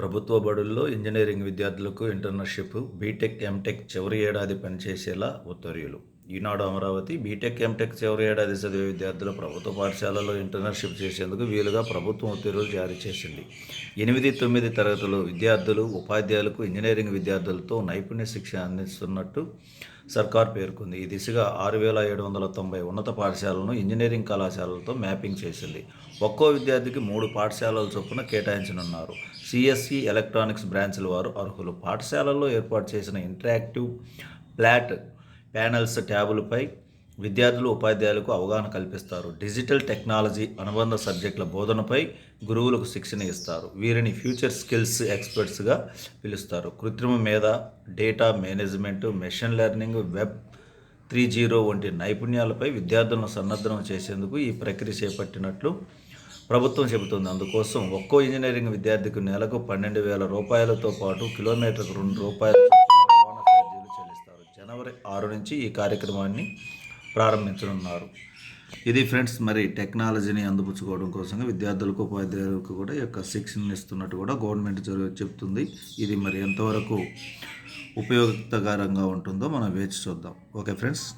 ప్రభుత్వ బడుల్లో ఇంజనీరింగ్ విద్యార్థులకు ఇంటర్న్షిప్ బీటెక్ ఎంటెక్ చివరి ఏడాది పనిచేసేలా ఉత్తర్వులు. ఈనాడు అమరావతి బీటెక్ ఎంటెక్ చివరి ఏడాది చదివే విద్యార్థులు ప్రభుత్వ పాఠశాలలో ఇంటర్న్షిప్ చేసేందుకు వీలుగా ప్రభుత్వం ఉత్తర్వులు జారీ చేసింది. ఎనిమిది తొమ్మిది తరగతులు విద్యార్థులు ఉపాధ్యాయులకు ఇంజనీరింగ్ విద్యార్థులతో నైపుణ్య శిక్షణ అందిస్తున్నట్టు సర్కార్ పేర్కొంది. ఈ దిశగా ఆరు వేల ఏడు వందల తొంభై ఉన్నత పాఠశాలను ఇంజనీరింగ్ కళాశాలలతో మ్యాపింగ్ చేసింది. ఒక్కో విద్యార్థికి మూడు పాఠశాలల చొప్పున కేటాయించనున్నారు. సిఎస్సి ఎలక్ట్రానిక్స్ బ్రాంచ్ల వారు అర్హులు. పాఠశాలల్లో ఏర్పాటు చేసిన ఇంటరాక్టివ్ ప్లాట్ ప్యానెల్స్ ట్యాబులపై విద్యార్థులు ఉపాధ్యాయులకు అవగాహన కల్పిస్తారు. డిజిటల్ టెక్నాలజీ అనుబంధ సబ్జెక్టుల బోధనపై గురువులకు శిక్షణ ఇస్తారు. వీరిని ఫ్యూచర్ స్కిల్స్ ఎక్స్పర్ట్స్గా పిలుస్తారు. కృత్రిమ మీద data management machine learning web three zero వంటి నైపుణ్యాలపై విద్యార్థులను సన్నద్ధం చేసేందుకు ఈ ప్రక్రియ చేపట్టినట్లు ప్రభుత్వం చెబుతోంది. అందుకోసం ఒక్కో ఇంజనీరింగ్ విద్యార్థికి నెలకు పన్నెండు వేల రూపాయలతో పాటు కిలోమీటర్కు రెండు రూపాయల ఆరు నుంచి ఈ కార్యక్రమాన్ని ప్రారంభించనున్నారు. ఇది ఫ్రెండ్స్ మరి టెక్నాలజీని అందిపుచ్చుకోవడం కోసంగా విద్యార్థులకు ఉపాధ్యాయులకు కూడా యొక్క శిక్షణ ఇస్తున్నట్టు కూడా గవర్నమెంట్ జరు- చెప్తుంది. ఇది మరి ఎంతవరకు ఉపయోగకరంగా ఉంటుందో మనం వేచి చూద్దాం. Okay friends.